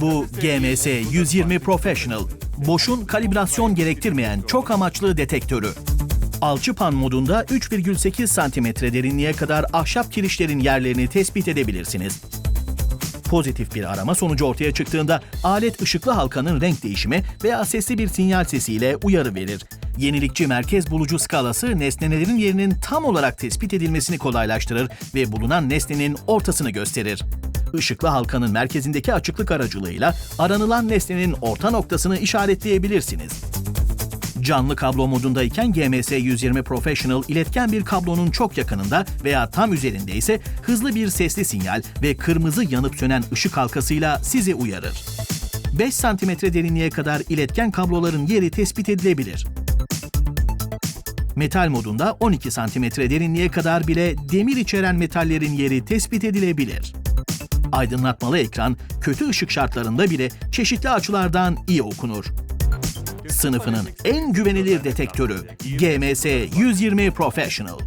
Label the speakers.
Speaker 1: Bu GMS 120 Professional, boşun kalibrasyon gerektirmeyen çok amaçlı detektörü. Alçıpan modunda 3,8 santimetre derinliğe kadar ahşap kirişlerin yerlerini tespit edebilirsiniz. Pozitif bir arama sonucu ortaya çıktığında alet ışıklı halkanın renk değişimi veya sesli bir sinyal sesiyle uyarı verir. Yenilikçi merkez bulucu skalası nesnelerin yerinin tam olarak tespit edilmesini kolaylaştırır ve bulunan nesnenin ortasını gösterir. Işıklı halkanın merkezindeki açıklık aracılığıyla aranılan nesnenin orta noktasını işaretleyebilirsiniz. Canlı kablo modundayken GMS 120 Professional iletken bir kablonun çok yakınında veya tam üzerinde ise hızlı bir sesli sinyal ve kırmızı yanıp sönen ışık halkasıyla sizi uyarır. 5 santimetre derinliğe kadar iletken kabloların yeri tespit edilebilir. Metal modunda 12 santimetre derinliğe kadar bile demir içeren metallerin yeri tespit edilebilir. Aydınlatmalı ekran kötü ışık şartlarında bile çeşitli açılardan iyi okunur. Sınıfının en güvenilir detektörü GMS 120 Professional.